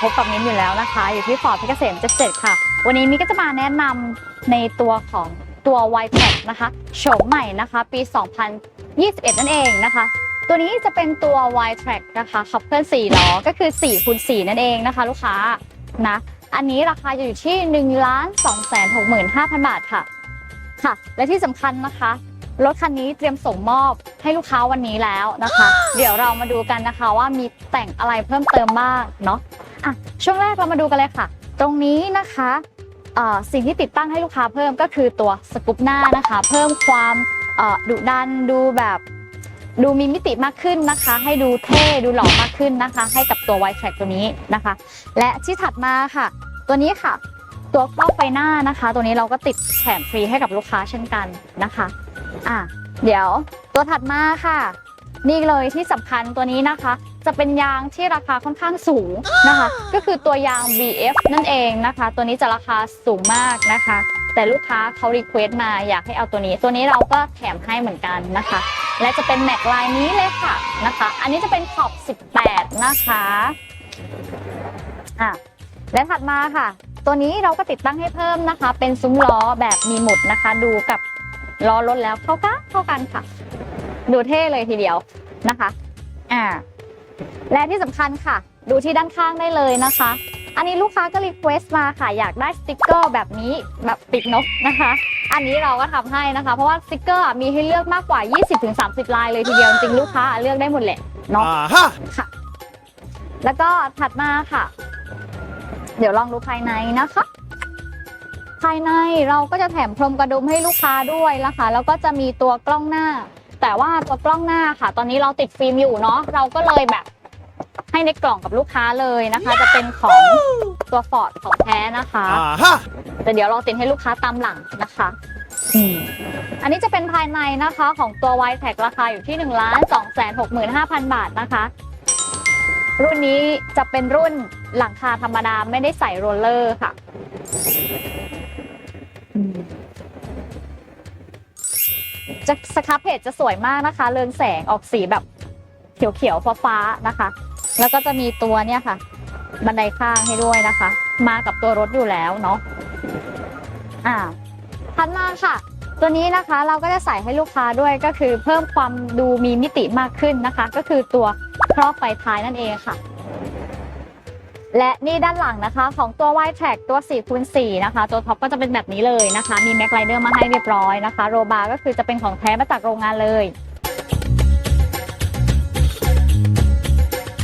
พบกับมิ้นอยู่แล้วนะคะ อยู่ที่ฟอร์ดเพชรเกษม77 ค่ะ วันนี้มิ้นก็จะมาแนะนำในตัวของตัว y t e c นะคะโฉมใหม่นะคะ ปี 2021 นั่นเองนะคะ ตัวนี้จะเป็นตัว y t r a c นะคะขับเคลื่อน4ล้อก็คือ4คูณ4นั่นเองนะคะ ลูกค้านะอันนี้ราคาจะอยู่ที่1ล้าน2 6 5 0 0 0 บาทค่ะค่ะ และที่สำคัญนะคะรถคันนี้เตรียมส่งมอบให้ลูกค้าวันนี้แล้วนะคะ เดี๋ยวเรามาดูกันนะคะว่ามีแต่งอะไรเพิ่มเติมบ้างเนาะ อะช่วงแรกเรามาดูกันเลยค่ะ ตรงนี้นะคะสิ่งที่ติดตั้งให้ลูกค้าเพิ่มก็คือตัวสกูปหน้านะคะ เพิ่มความดุดันดูแบบดูมีมิติมากขึ้นนะคะ ให้ดูเท่ดูหล่อมากขึ้นนะคะ ให้กับตัว y t r a c ตัวนี้นะคะ และที่ถัดมาค่ะ ตัวนี้ค่ะ ตัวครอบไฟหน้านะคะ ตัวนี้เราก็ติดแถมฟรีให้กับลูกค้าเช่นกันนะคะอะเดี๋ยวตัวถัดมาค่ะ นี่เลยที่สำคัญตัวนี้นะคะจะเป็นยางที่ราคาค่อนข้างสูงนะคะ ก็คือตัวยาง BF นั่นเองนะคะ ตัวนี้จะราคาสูงมากนะคะ แต่ลูกค้าเขารีเควสต์มาอยากให้เอาตัวนี้ ตัวนี้เราก็แถมให้เหมือนกันนะคะ และจะเป็นแม็กลายนี้เลยค่ะนะคะ อันนี้จะเป็นขอบ 18 นะคะอะและถัดมาค่ะ ตัวนี้เราก็ติดตั้งให้เพิ่มนะคะ เป็นซุ้มล้อแบบมีหมุดนะคะ ดูกับล้อรถแล้วเข้ากันเข้ากันค่ะ ดูเท่เลยทีเดียวนะคะ อ่า และที่สำคัญค่ะ ดูที่ด้านข้างได้เลยนะคะ อันนี้ลูกค้าก็รีเควสต์มาค่ะอยากได้สติกเกอร์แบบนี้แบบปิดนกนะคะ อันนี้เราก็ทำให้นะคะ เพราะว่าสติกเกอร์อะมีให้เลือกมากกว่า 20-30 ลายเลยทีเดียวจริงๆลูกค้าเลือกได้หมดแหละเนาะอ่าฮะค่ะ แล้วก็ถัดมาค่ะ เดี๋ยวลองดูภายในนะคะภายในเราก็จะแถมพรมกระดุมให้ลูกค้าด้วยนะคะ แล้วก็จะมีตัวกล้องหน้า แต่ว่าตัวกล้องหน้าค่ะ ตอนนี้เราติดฟิล์มอยู่เนาะเราก็เลยแบบ ให้ในกล่องกับลูกค้าเลยนะคะ จะเป็นของตัวฟอร์ดของแท้นะคะอ่าฮะแต่เดี๋ยวเราติดให้ลูกค้าตามหลังนะคะอืมอันนี้จะเป็นภายในนะคะของตัว y t e c ราคาอยู่ที่1 2 6 5 0 0 0 บาทนะคะ รุ่นนี้จะเป็นรุ่นหลังคาธรรมดาไม่ได้ใส่โรลเลอร์ค่ะอืมจะสครับเพจจะสวยมากนะคะ เรืองแสงออกสีแบบเขียวๆฟ้าๆนะคะ แล้วก็จะมีตัวเนี่ยค่ะ บันไดข้างให้ด้วยนะคะ มากับตัวรถอยู่แล้วเนาะอ่าถัดมาค่ะ ตัวนี้นะคะเราก็จะใส่ให้ลูกค้าด้วยก็คือเพิ่มความดูมีมิติมากขึ้นนะคะ ก็คือตัวครอบไฟท้ายนั่นเองค่ะ และนี่ด้านหลังนะคะ ของตัว y t r a c ตัว4คูณ4นะคะ ตัวท็อปก็จะเป็นแบบนี้เลยนะคะ มีแม็กไลเดอร์มาให้เรียบร้อยนะคะ โรบาก็คือจะเป็นของแท้มาจากโรงงานเลย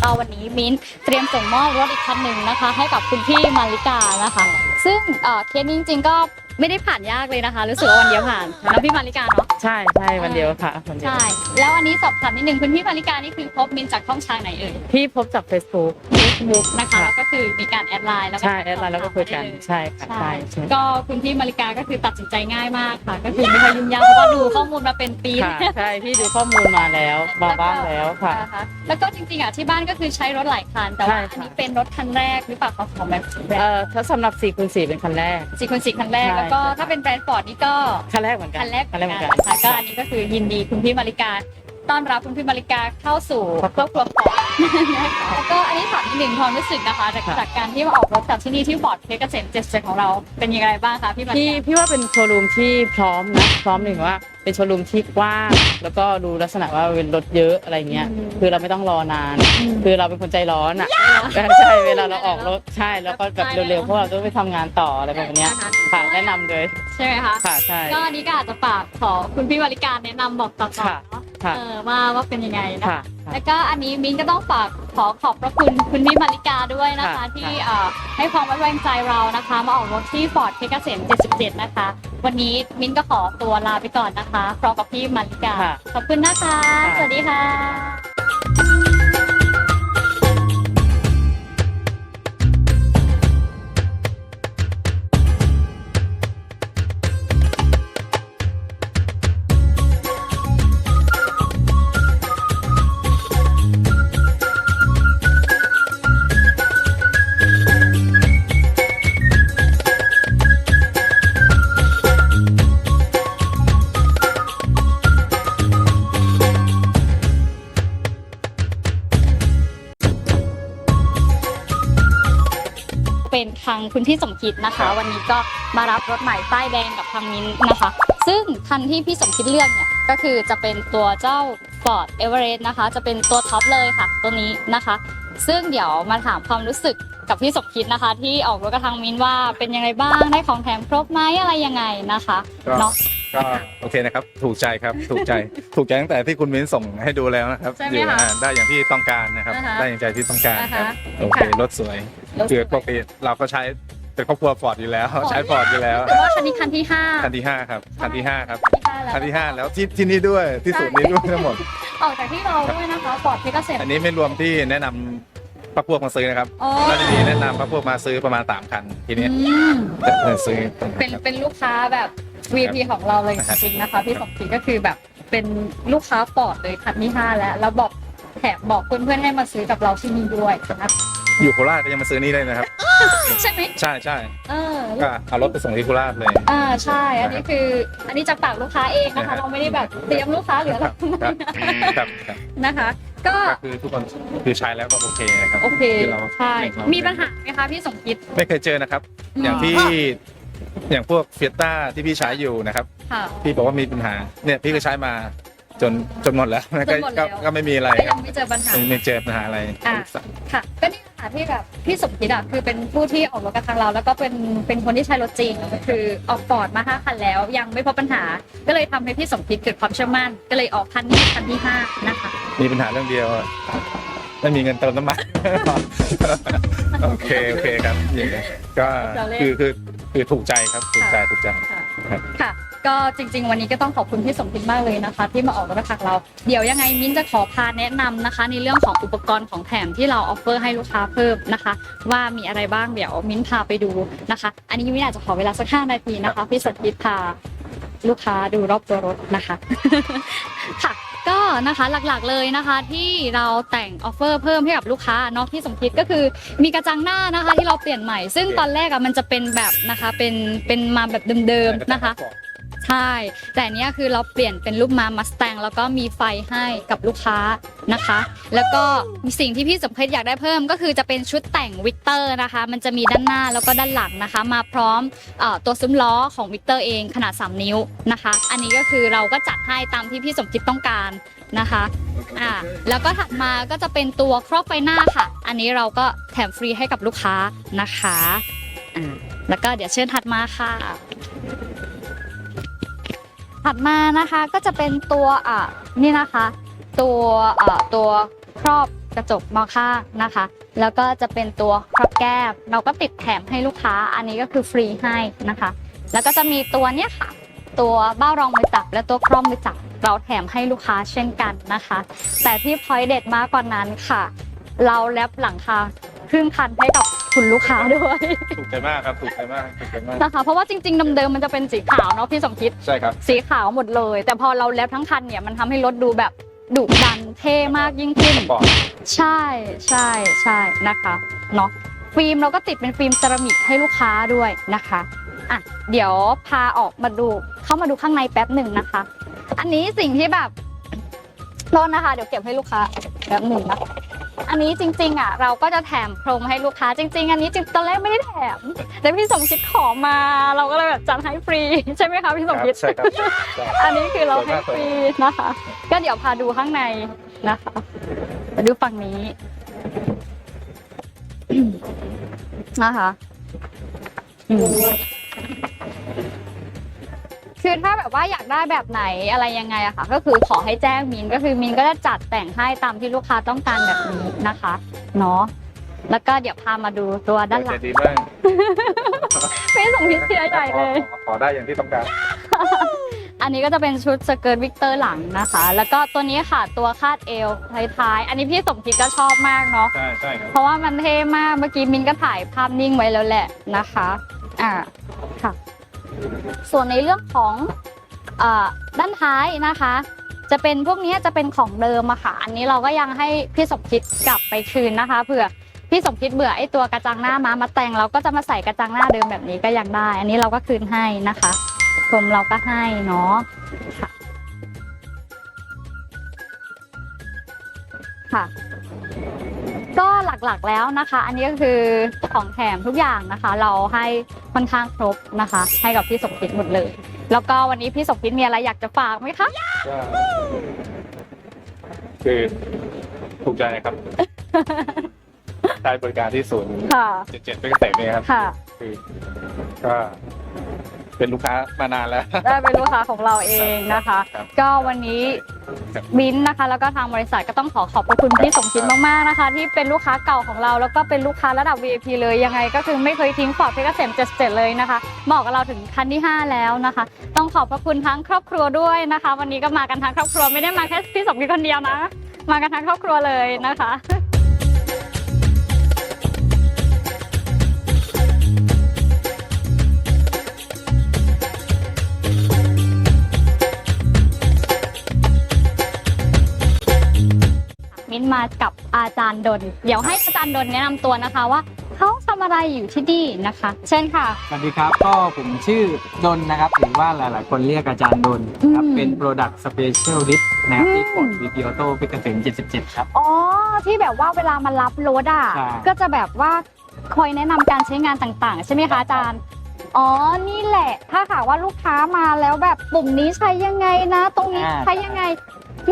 ก็วันนี้มิ้นเตรียมส่งมอบรถอีกคันหนึ่งนะคะ ให้กับคุณพี่มาริกานะคะ ซึ่งเอ่อเคสนี้จริงๆก็ ไม่ได้ผ่านยากเลยนะคะ รู้สึกว่าวันเดียวผ่านแล้วพี่มาริกาเนาะ ใช่ใช่วันเดียวค่ะวันเดียวใช่ แล้วอันนี้สอบถามนิดนึงคุณพี่มาริกานี่คือพบมินจากช่องทางไหนเอ่ยพี่พบจาก Facebook เฟซบุ๊กนะคะค่ะแล้วก็คือมีการแอดไลน์แล้วก็ใช่แอดไลน์แล้วก็คุยกันใช่ค่ะใช่ใช่ใช่ก็คุณพี่มาริกาก็คือตัดสินใจง่ายมากค่ะ ก็คือไม่ค่อยยุ่งยากเพราะว่าดูข้อมูลมาเป็นปีค่ะใช่พี่ดูข้อมูลมาแล้วมาบ้างแล้วค่ะนะคะแล้วก็จริงๆอะที่บ้านก็คือใช้รถหลายคันแต่ว่าใช่ค่ะอันนี้เป็นรถคันแรกหรือเปล่าคะของแบบแบรนเอ่ด์อถ้าสำหรับ4คูณ4เป็นคันแรกสี่คนสี่คันแรกใช่แล้วก็ใช่ถ้าเป็นแบรนด์ฟอร์ดนี่ก็คันแรกเหมือนกันคันแรกคันแรกเหมือนกันนะคะก็อันนี้ก็คือยินดีคุณพี่มาริกาต้อนรับคุณพี่มาริกาเข้าสู่ครอบครัวฟอร์ดนะคะแล้วก็อันนี้ถามอีกหนึ่งความรู้สึกนะคะ จากจากการที่มาออกรถกับที่นี่ที่ฟอร์ดเพชรเกษมเจ็ดสิบของเราเป็นยังไงบ้างคะพี่มาริพี่กาพี่ว่าเป็นโชว์รูมที่พร้อมนะพร้อมหนึ่งว่า เป็นโชว์รูมที่กว้างแล้วก็ดูลักษณะว่าเป็นรถเยอะอะไรเงี้ยอืมคือเราไม่ต้องรอนานอืมคือเราเป็นคนใจร้อนอะใช่เวลาเราออกรถใช่แล้วก็แบบเร็วๆเพราะเราต้องไปทำงานต่ออะไรแบบเนี้ยนะคะค่ะแนะนำเลยใช่ไหมคะค่ะใช่ก็อันนี้ก็อาจจะฝากขอคุณพี่มาริกาแนะนำบอกต่อๆค่ะเนาะค่ะเออว่าว่าเป็นยังไงนะคะค่ะแล้วก็อันนี้มิ้นก็ต้องฝากขอขอบพระคุณคุณพี่มาริกาด้วยนะคะ ค่ะที่เอ่อให้ความไว้วางใจเรานะคะ มาออกรถที่ฟอร์ดเพชรเกษม77 นะคะ วันนี้มิ้นก็ขอตัวลาไปก่อนนะคะพร้อมกับพี่มาริกา ค่ะขอบคุณนะคะ ค่ะ สวัสดีค่ะ คุณพี่สมคิดนะคะ วันนี้ก็มารับรถใหม่ป้ายแดงกับทางมิ้นท์นะคะ ซึ่งคันที่พี่สมคิดเลือกเนี่ยก็คือจะเป็นตัวเจ้า Ford Everest นะคะ จะเป็นตัวท็อปเลยค่ะ ตัวนี้นะคะ ซึ่งเดี๋ยวมาถามความรู้สึกกับพี่สมคิดนะคะ ที่ออกรถกับทางมิ้นท์ว่าเป็นยังไงบ้างได้ของแถมครบไหมอะไรยังไงนะคะก็เนาะ ก็โอเคนะครับ ถูกใจครับถูกใจถูกใจตั้งแต่ที่คุณมิ้นส่งให้ดูแล้วนะครับใช่ไหมอยู่คะอ่าได้อย่างที่ต้องการนะครับ อ่าฮะได้อย่างใจที่ต้องการครับอ่าฮะโอเคค่ะรถสวยรถสวย คือปกติเราก็ใช้เป็นครอบครัวฟอร์ดอยู่แล้ว ใช้ฟอร์ดอยู่แล้ว แต่ว่าคันนี้คันที่ห้าคันที่ห้าครับคันที่ห้าครับแล้วคันที่ห้าแล้วที่ที่นี่ด้วยที่ศูนย์นี้ด้วยทั้งหมด ออกจากที่เราด้วยนะคะฟอร์ดเพกเซมอันนี้ไม่รวมที่แนะนำพักพวกมาซื้อนะครับอ๋อเราจะมีแนะนำพักพวกมาซื้อประมาณสามคันทีนี้อืมจะซื้อเป็นเป็นลูกค้าแบบ VIP ของเราเลยจริงๆนะคะพี่สมศรีก็คือแบบเป็นลูกค้าฟอร์ดเลยคันที่ห้าแล้วแล้วบอกแถมบอกเพื่อนๆให้มาซื้อกับเราที่นี่ด้วยนะคะอยู่โคราชก็ยังมาซื้อนี่ได้นะครับ ใช่ไหมใช่ใช่เออ ก็เอารถไปส่งที่โคราชเลย อ่าใช่ อันนี้คือ อันนี้จากปากลูกค้าเองนะคะนะฮะเราไม่ได้แบบเตรียมลูกค้าหรืออะไรครับครับครับนะคะก็ก็คือทุกคนคือใช้แล้วก็โอเคนะครับโอเคที่เราใช่เรามีปัญหาไหมคะพี่สมคิด ไม่เคยเจอนะครับ อย่างที่ อย่างพวกเฟียต้าที่พี่ใช้อยู่นะครับ ค่ะ พี่บอกว่ามีปัญหาเนี่ยพี่ก็ใช้มาจนจนหมดแล้วจนหมดแล้ว ก็ก็ไม่มีอะไรก็คยัรับงไม่เจอปัญหา ไม่ไม่เจอปัญหาอะไร อะ ค่ะก็นี่แหละค่ะที่แบบพี่สมคิดอะคือเป็นผู้ที่ออกรถกับทางเรา แล้วก็เป็นเป็นคนที่ใช้รถจริงก็คือออกฟอร์ดมาห้าคันแล้ว ยังไม่พบปัญหา ก็เลยทำให้พี่สมคิดเกิดความเชื่อมั่น ก็เลยออกคันนี้คันที่ห้านะคะ มีปัญหาเรื่องเดียวอะ ไม่มีเงินเติมน้ำมัน โอเคโอเคครับอย่างนี้ก็คือคือคือถูกใจครับถูกใจถูกใจ ค่ะครับค่ะก็จริง ๆ วันนี้ก็ต้องขอบคุณพี่สมคิดมากเลยนะคะ ที่มาออกรถกับทางเรา เดี๋ยวยังไงมิ้นจะขอพาแนะนำนะคะ ในเรื่องของอุปกรณ์ของแถมที่เราออฟเฟอร์ให้ลูกค้าเพิ่มนะคะ ว่ามีอะไรบ้างเดี๋ยวมิ้นพาไปดูนะคะ อันนี้มิ้นอาจจะขอเวลาสักห้านาทีนะคะพี่สมคิดพาลูกค้าดูรอบตัวรถนะคะ ค่ะ ก็นะคะหลักๆเลยนะคะที่เราแต่งออฟเฟอร์เพิ่มให้กับลูกค้าเนาะพี่สมคิดก็คือมีกระจังหน้านะคะที่เราเปลี่ยนใหม่ ซึ่งตอนแรกอะมันจะเป็นแบบนะคะเป็นเป็นมาแบบเดิมๆนะคะ ใช่ แต่อันเนี้ยคือเราเปลี่ยนเป็นรูปมามัสแตงแล้วก็มีไฟให้กับลูกค้านะคะ แล้วก็สิ่งที่พี่สมเพชอยากได้เพิ่มก็คือจะเป็นชุดแต่งวิกเตอร์นะคะ มันจะมีด้านหน้าแล้วก็ด้านหลังนะคะ มาพร้อมเออตัวซุ้มล้อของวิกเตอร์เองขนาด 3 นิ้วนะคะ อันนี้ก็คือเราก็จัดให้ตามที่พี่สมคิดต้องการนะคะอ่าแล้วก็ถัดมาก็จะเป็นตัวครอบไฟหน้าค่ะ อันนี้เราก็แถมฟรีให้กับลูกค้านะคะอ่าแล้วก็เดี๋ยวเชิญถัดมาค่ะ ถัดมานะคะก็จะเป็นตัวอะนี่นะคะ ตัวอ่อตัวครอบกระจกมองข้างนะคะ แล้วก็จะเป็นตัวครอบแก้มเราก็ติดแถมให้ลูกค้า อันนี้ก็คือฟรีให้นะคะ แล้วก็จะมีตัวเนี้ยค่ะ ตัวเบ้ารองมือจับและตัวคร่อมมือจับเราแถมให้ลูกค้าเช่นกันนะคะ แต่ที่พอยเด็ดมากกว่านั้นค่ะ เราแรปหลังคา รึ่งคันให้กับคุณลูกค้าด้วยถูกใจมากครับถูกใจมากถูกใจมากนะคะ เพราะว่าจริงๆเดิมๆมันจะเป็นสีขาวเนาะพี่สมคิดใช่ครับสีขาวหมดเลย แต่พอเราแลบทั้งคันเนี่ยมันทำให้รถดูแบบดุดันเท่มากยิ่งขึ้นสปอร์ตใช่ใช่ใช่นะคะเนาะฟิล์มเราก็ติดเป็นฟิล์มเซรามิกให้ลูกค้าด้วยนะคะอะเดี๋ยวพาออกมาดูเข้ามาดูข้างในแป๊บหนึ่งนะคะ อันนี้สิ่งที่แบบโทษนะคะ เดี๋ยวเก็บให้ลูกค้าแป๊บหนึ่งนะ อันนี้จริง ๆอะเราก็จะแถมพรมให้ลูกค้าจริง ๆ อันนี้จริงตอนแรกไม่ได้แถม แต่พี่สมคิดขอมาเราก็เลยแบบจัดให้ฟรี ใช่ไหมคะพี่สมคิด ใช่ครับใช่อันนี้คือเราให้ฟรีนะคะ ก็เดี๋ยวพาดูข้างในนะคะมาดูฝั่งนี้นะคะอืม คือถ้าแบบว่าอยากได้แบบไหนอะไรยังไงอะค่ะ ก็คือขอให้แจ้งมินก็คือมินก็จะจัดแต่งให้ตามที่ลูกค้าต้องการแบบนี้นะคะเนาะแล้วก็เดี๋ยวพามาดูตัวด้านหลัใจงดีมากไม่ส่งพิเศษใหญ่เลยขอขอได้อย่างที่ต้องการ อันนี้ก็จะเป็นชุดสเกิร์ตวิกเตอร์หลังนะคะ แล้วก็ตัวนี้ค่ะตัวคาดเอวท้ายๆ อันนี้พี่สมคิดก็ชอบมากเนาะ ใช่ใช่ครับเพราะว่ามันเท่มาก เมื่อกี้มินก็ถ่ายภาพนิ่งไว้แล้วแหละนะคะ อ่าค่ะ ส่วนในเรื่องของอด้านท้ายนะคะ จะเป็นพวกนี้จะเป็นของเดิมอะค่ะ อันนี้เราก็ยังให้พี่สมคิดกลับไปคืนนะคะเผื่อพี่สมคิดเบื่อไอ้ตัวกระจังหน้ามามาแต่งเราก็จะมาใส่กระจังหน้าเดิมแบบนี้ก็ยังได้ อันนี้เราก็คืนให้นะคะพรมเราก็ให้เนาะค่ะค่ะก็หลักๆแล้วนะคะ อันนี้ก็คือของแถมทุกอย่างนะคะ เราให้ ค่อนข้างครบนะคะ ให้กับพี่สมคิดหมดเลย แล้วก็วันนี้พี่สมคิดมีอะไรอยากจะฝากไหมคะก็คือถูกใจครับใช้บริการที่ศูนย์ค่ะเจ็ดเจ็ดเป็นเกษตรเนี่ยครับค่ะ คือก็เป็นลูกค้ามานานแล้วได้เป็นลูกค้าของเราเองนะคะครับก็วันนี้ บวินนะคะ แล้วก็ทางบริษัทก็ต้องขอขอบพระคุณพี่สมคิดมากๆนะคะ ที่เป็นลูกค้าเก่าของเรา แล้วก็เป็นลูกค้าระดับ VIP เลยยังไง ก็คือไม่เคยทิ้งฟอร์ดเพชรเกษม77 เลยนะคะเหมาะกับเราถึงคันที่ 5 แล้วนะคะ ต้องขอบพระคุณทั้งครอบครัวด้วยนะคะ วันนี้ก็มากันทั้งครอบครัวไม่ได้มาแค่พี่สมคิดคนเดียวนะ มากันทั้งครอบครัวเลยนะคะ มิ้นมากับอาจารย์ดน เดี๋ยวให้อาจารย์ดนแนะนำตัวนะคะว่าเขาทำอะไรอยู่ที่นี่นะคะ เช่นค่ะ สวัสดีครับ ก็ผมชื่อดนนะครับหรือว่าหลาย ๆ คนเรียกอาจารย์ดนครับ อืมเป็น Product Specialist นะครับที่อืมฟอร์ดวีพีออโต้พิกเกษม77 ครับ อ๋อที่แบบว่าเวลามารับรถอะใช่ ก็จะแบบว่าคอยแนะนำการใช้งานต่างๆ ใช่ไหมคะอาจารย์ อ๋อนี่แหละ ถ้าหากว่าลูกค้ามาแล้วแบบปุ่มนี้ใช้ยังไงนะ ตรงนี้อ่าใช้ยังไง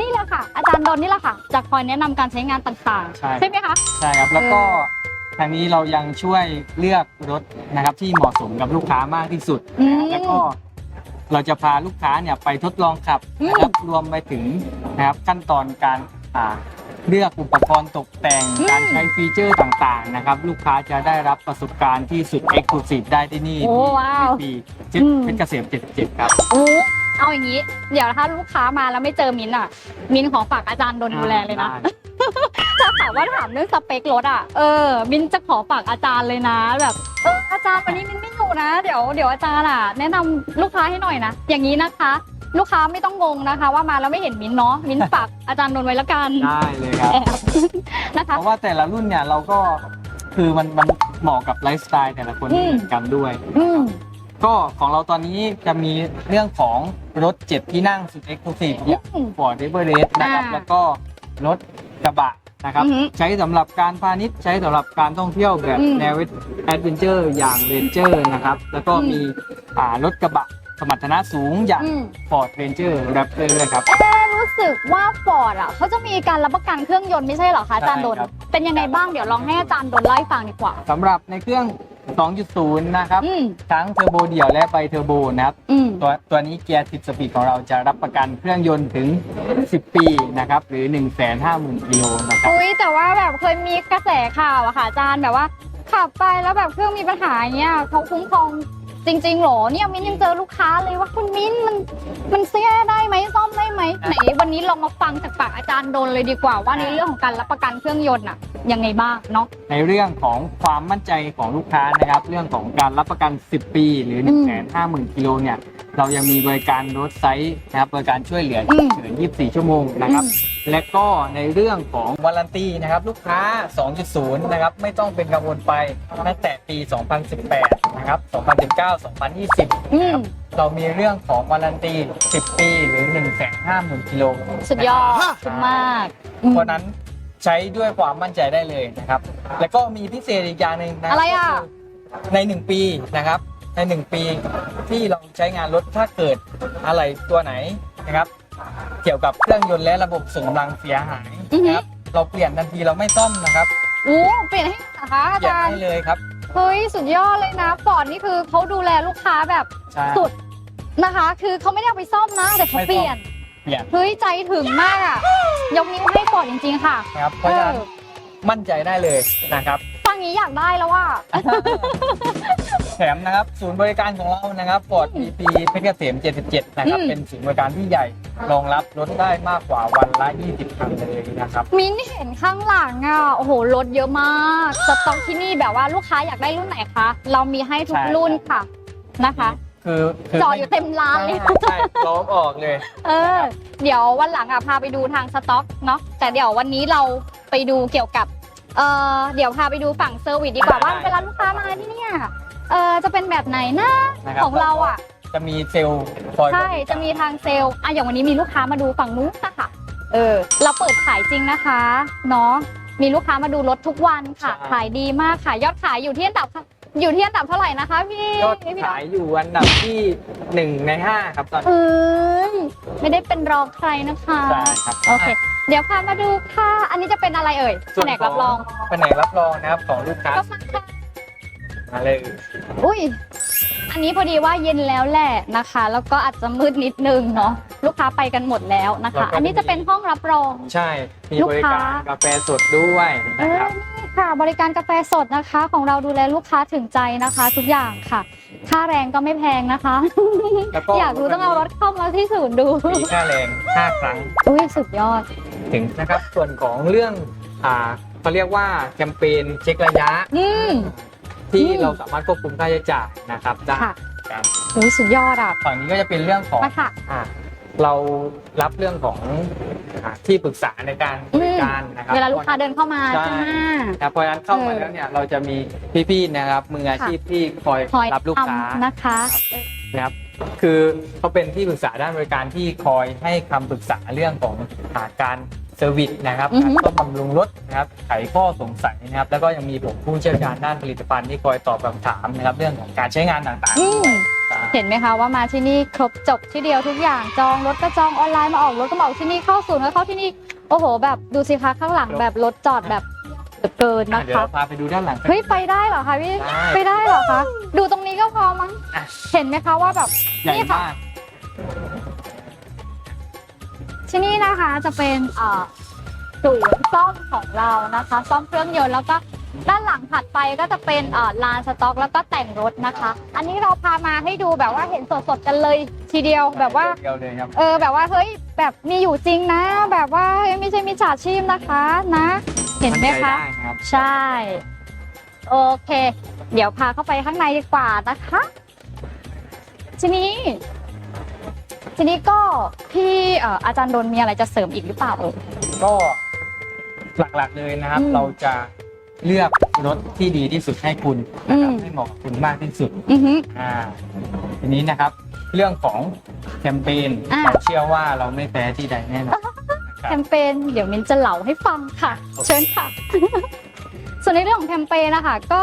นี่แหละค่ะ อาจารย์ดนนี่แหละค่ะจะคอยแนะนำการใช้งานต่างใช่ ๆ ใช่ไหมคะ ใช่ครับ แล้วก็ทางนี้เรายังช่วยเลือกรถนะครับที่เหมาะสมกับลูกค้ามากที่สุด อืม แล้วก็เราจะพาลูกค้าเนี่ยไปทดลองขับนะครับรวมไปถึงนะครับขั้นตอนการอ่าเลือกอุปกรณ์ตกแต่งอืมการใช้ฟีเจอร์ต่างๆนะครับ ลูกค้าจะได้รับประสบการณ์ที่สุด Exclusive ได้ที่นี่โอ้ที่ว้าวปีเจ็ดอืม เป็นเกษม77 ครับ โอ้ เอาอย่างนี้ เดี๋ยวถ้าลูกค้ามาแล้วไม่เจอมิ้นท์อะ มิ้นท์ขอฝากอาจารย์ดนดูแลเลยนะ ได้ถ้าถามว่าถามเรื่องสเปครถอะ เออ มิ้นท์จะขอฝากอาจารย์เลยนะ แบบเอออาจารย์วันนี้มิ้นท์ไม่อยู่นะ เดี๋ยวเดี๋ยวอาจารย์อะ แนะนำลูกค้าให้หน่อยนะ อย่างนี้นะคะ ลูกค้าไม่ต้องงงนะคะ ว่ามาแล้วไม่เห็นมิ้นท์เนาะ มิ้นท์ฝากอาจารย์ดนไว้แล้วกันได้เลยครับ แอบนะคะเพราะว่าแต่ละรุ่นเนี่ยเราก็คือมันมันเหมาะกับไลฟ์สไตล์แต่ละคนอืไม่ม เหมือนกันด้วย อืม ก็ของเราตอนนี้จะมีเรื่องของรถ7ที่นั่งสุดเอ็กซ์คลูซีฟอย่างอืมฟอร์ดเอเวอเรสต์นะครับอ่าแล้วก็รถกระบะนะครับ อือหือใช้สำหรับการพาณิชย์ใช้สำหรับการท่องเที่ยวแบบอืมแนวแอดเวนเจอร์อย่างเรนเจอร์นะครับ แล้วก็อืม มีอ่ารถกระบะสมรรถนะสูงอย่าง อืมฟอร์ดเรนเจอร์แรปเตอร์ครับ เอ๊ะรู้สึกว่าฟอร์ดอะเขาจะมีการรับประกันเครื่องยนต์ไม่ใช่เหรอคะอาจารย์ดน ใช่ครับ เป็นยังไงบ้างเดี๋ยวลองให้อาจารย์ดนเล่าให้ฟังดีกว่า สำหรับในเครื่อง 2.0 นะครับ อืม ทั้งเทอร์โบเดี่ยวและไบเทอร์โบนะครับ อืม ตัวตัวนี้เกียร์ 10 สปีดของเราจะรับประกันเครื่องยนต์ถึง 10 ปีนะครับ หรือ 150,000กิโลนะครับ อุ้ยแต่ว่าแบบเคยมีกระแสข่าวอะค่ะอาจารย์แบบว่าขับไปแล้วแบบเครื่องมีปัญหาอย่างเงี้ยเขาคุ้มครอง จริงๆเหรอเนี่ยมิ้นยังเจอลูกค้าเลยว่าคุณมิ้นมันมันเสียได้ไหมซ่อมได้ไหมไหนวันนี้ลองมาฟังจากปากอาจารย์โดนเลยดีกว่าว่าในเรื่องของการรับประกันเครื่องยนต์อะยังไงบ้างเนาะในเรื่องของความมั่นใจของลูกค้านะครับ เรื่องของการรับประกัน 10 ปี หรืออืม150,000กิโลเนี่ยเรายังมีบริการรถไซส์นะครับบริการช่วยเหลืออืมเฉย24 ชั่วโมงนะครับ และก็ในเรื่องของวารันตีนะครับลูกค้า 2.0 นะครับไม่ต้องเป็นกังวลไปตั้งแต่ปี 2018 นะครับ 2019 2020อืมเรามีเรื่องของวารันตี 10 ปีหรือ 150,000กิโลสุดยอดสุดมากอืมเพราะฉะนั้นใช้ด้วยความมั่นใจได้เลยนะครับ แล้วก็มีพิเศษอีกอย่างหนึ่งนะคบอะไรอะก็คืใน 1 ปีนะครับ ใน 1 ปีที่เราใช้งานรถถ้าเกิดอะไรตัวไหนนะครับ เกี่ยวกับเครื่องยนต์และระบบส่งกำลังเสียหายอือฮึ นะครับ เราเปลี่ยนทันทีเราไม่ซ่อมนะครับโอ้เปลี่ยนให้เหรอคะอาเปลี่ยนจารย์ให้เลยครับเฮ้ยสุดยอดเลยนะฟอร์ดนี่คือเขาดูแลลูกค้าแบบใช่ สุดนะคะ คือเขาไม่ได้เอาไปซ่อมนะแต่เขาไม่ซ่อม เปลี่ยนเปลี่ยนเฮ้ยใจถึงมากอะยกนิ้วให้ฟอร์ดจริง ๆ ค่ะนะครับเพเอราะฉะอนั้นมั่นใจได้เลยนะครับ ฟังนี้อยากได้แล้วว่าแถมนะครับศูนย์บริการของเรานะครับฟอร์ด PP เพชรเกษม 77 นะครับ อืม เป็นศูนย์บริการที่ใหญ่รองรับรถได้มากกว่าวันละ 20 คันเลยนะครับ มิ้นเห็นข้างหลังอะโอ้โหรถเยอะมากสต็อกที่นี่แบบว่าลูกค้าอยากได้รุ่นไหนคะเรามีให้ทุกใช่ รุ่นค่ะนะคะคือคืจอดอยู่เต็มร้านเลย ใช่ใช่ล้อมออกเลย เออ เดี๋ยววันหลังอะพาไปดูทางสต็อกเนาะแต่เดี๋ยววันนี้เราไปดูเกี่ยวกับเออเดี๋ยวพาไปดูฝั่งเซอร์วิสดีกว่าได้ว่าเวลาลูกค้ามาที่เนี่ย เออจะเป็นแบบไหนนะนะครับของเราอะ จะมีเซลล์คอยใช่บริการจะมีทางเซลล์อะอย่างวันนี้มีลูกค้ามาดูฝั่งนู้นนะคะเออ เราเปิดขายจริงนะคะ เนาะ มีลูกค้ามาดูรถทุกวันค่ะใช่ขายดีมากค่ะ ยอดขายอยู่ที่อันดับ อยู่ที่อันดับเท่าไหร่นะคะพี่ยอดพี่ขายอยู่อันดับที่หนึ่งในห้าครับตอนนี้เอ้ยไม่ได้เป็นรองใครนะคะ ใช่ครับโอเค เดี๋ยวพามาดูค่ะ อันนี้จะเป็นอะไรเอ่ยแผส่วนนกขรับรอง แผนกรับรองนะครับของลูกค้า ก็ฟังค่ะ มาเลยอุ้ย อันนี้พอดีว่าเย็นแล้วแหละนะคะ แล้วก็อาจจะมืดนิดนึงเนาะลูกค้าไปกันหมดแล้วนะคะ อันนี้จะเป็นห้องรับรอง ใช่ มีลูกบริค้าการกาแฟสดด้วยเอนะอครับนี่ค่ะ บริการกาแฟสดนะคะ ของเราดูแลลูกค้าถึงใจนะคะ ทุกอย่างค่ะ ค่าแรงก็ไม่แพงนะคะแล้วก็อยากรู้ต้องเอารถเข้ามาที่ศูนย์ดูมีค่าแรงห้าครั้ง อุ้ยสุดยอด ถึงนะครับ ส่วนของเรื่องอ่าเขาเรียกว่าแคมเปญเช็คระยะอืม ที่อืมเราสามารถควบคุมค่าใช้จ่ายนะครับได้ค่ะครับอุ้ยสุดยอดอะฝั่งนี้ก็จะเป็นเรื่องของมาค่ะ อ่าเรารับเรื่องของอ่าที่ปรึกษาในการบริการนะครับ เวลาลูกค้าเดินเข้ามาใช่ ใช่ไหม ครับเพราะฉะนั้นเข้ามาเออ แล้วเนี่ยเราจะมีพี่ๆนะครับมืออาชีพที่คอยคอยรับลูกค้าทำนะคะนะครับคือเขาเป็นที่ปรึกษาด้านบริการที่คอยให้คำปรึกษาเรื่องของอาการเซอร์วิสนะครับอือฮึ การซ่อมบำรุงรถนะครับไขข้อสงสัยนะครับ แล้วก็ยังมีผมผู้เชี่ยวชาญด้านผลิตภัณฑ์ที่คอยตอบคำถามนะครับ เรื่องของการใช้งานต่างๆอืมด้วยเห็นไหมคะว่ามาที่นี่ครบจบที่เดียวทุกอย่างจองรถก็จองออนไลน์มาออกรถก็มาออกที่นี่เข้าศูนย์ก็เข้าที่นี่โอ้โห แบบดูสิคะข้างหลังแบบรถจอดแบบเกินอะนะเดี๋ยวคะ เราพาไปดูด้านหลังกัน เฮ้ยไปได้เหรอคะพี่ได้ไปได้เหรอคะ ดูตรงนี้ก็พอมั้งอะ เห็นไหมคะว่าแบบ ใหญ่นี่ค่ะ มาก ที่นี่นะคะจะเป็นเอ่อศูนย์ซ่อมของเรานะคะ ซ่อมเครื่องยนต์แล้วก็ด้านหลังถัดไปก็จะเป็นเอ่อลานสต็อกแล้วก็แต่งรถนะคะ อันนี้เราพามาให้ดูแบบว่าเห็นสดๆกันเลยทีเดียวแบบว่าเดียวเลยครับเออแบบว่าเฮ้ยแบบมีอยู่จริงนะ แบบว่าเฮ้ยไม่ใช่มิจฉาชีพนะคะนะ เห็นไหมมั่ใจคะได้ครับใช่ โอเค เดี๋ยวพาเข้าไปข้างในดีกว่านะคะ ทีนี้ ทีนี้ก็พี่เอ่ออาจารย์ดนมีอะไรจะเสริมอีกหรือเปล่าเออก็หลักๆเลยนะครับ อืมเราจะเลือกรถที่ดีที่สุดให้คุณนะครับอืม ให้เหมาะกับคุณมากที่สุด อือฮึ อ่าทีนี้นะครับเรื่องของแคมเปญอ่า เราเชื่อว่าเราไม่แพ้ที่ใดแน่นอนแคมเปญเดี๋ยวมินจะเล่าให้ฟังค่ะ เชิญค่ะ ส่วนในเรื่องของแคมเปญนะคะก็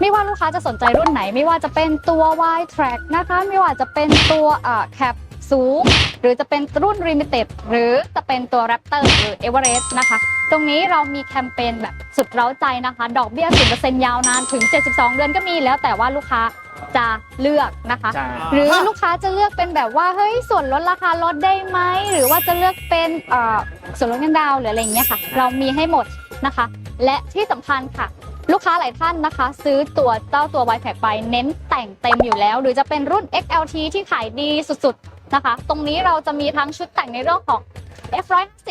ไม่ว่าลูกค้าจะสนใจรุ่นไหน ไม่ว่าจะเป็นตัว Y Track นะคะ ไม่ว่าจะเป็นตัวอ่าแคปสูง หรือจะเป็นรุ่น Limited หรือจะเป็นตัว Raptor หรือ Everest นะคะ ตรงนี้เรามีแคมเปญแบบสุดเร้าใจนะคะ ดอกเบี้ย 0%ยาวนานถึง 72 เดือนก็มีแล้วแต่ว่าลูกค้าจะเลือกนะคะใช่หรือลูกค้าจะเลือกเป็นแบบว่าเฮ้ยส่วนลดราคาลดได้ไหมหรือว่าจะเลือกเป็นเอ่อส่วนลดเงินดาวน์หรืออะไรอย่างเงี้ยค่ะ เรามีให้หมดนะคะ และที่สำคัญค่ะ ลูกค้าหลายท่านนะคะ ซื้อตัวเจ้าตัว y p a c ไปเน้นแต่งเต็มอยู่แล้ว หรือจะเป็นรุ่น XLT ที่ขายดีสุดๆนะคะ ตรงนี้เราจะมีทั้งชุดแต่งในเรื่องของ F150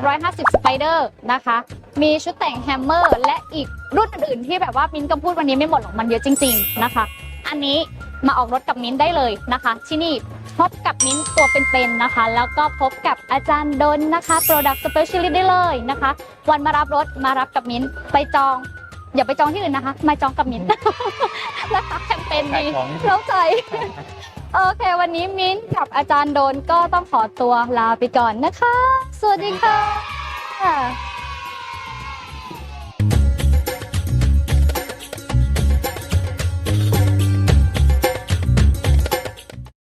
F150 Spider นะคะ มีชุดแต่ง Hammer และอีกรุ่นอื่นๆที่แบบว่ามิ้นก็พูดวันนี้ไม่หมดหรอกมันเยอะจริง ๆนะคะ อันนี้มาออกรถกับมิ้นได้เลยนะคะ ที่นี่พบกับมิ้นตัวเป็นๆนะคะ แล้วก็พบกับอาจารย์ดนนะคะ Product Specialist ได้เลยนะคะ วันมารับรถมารับกับมิ้นไปจอง อย่าไปจองที่อื่นนะคะ มาจองกับมิ้นนะคะแคมเปญดีขายของนี่เข้าใจ โอเค วันนี้มิ้นกับอาจารย์โดนก็ต้องขอตัวลาไปก่อนนะคะ สวัสดีค่ะ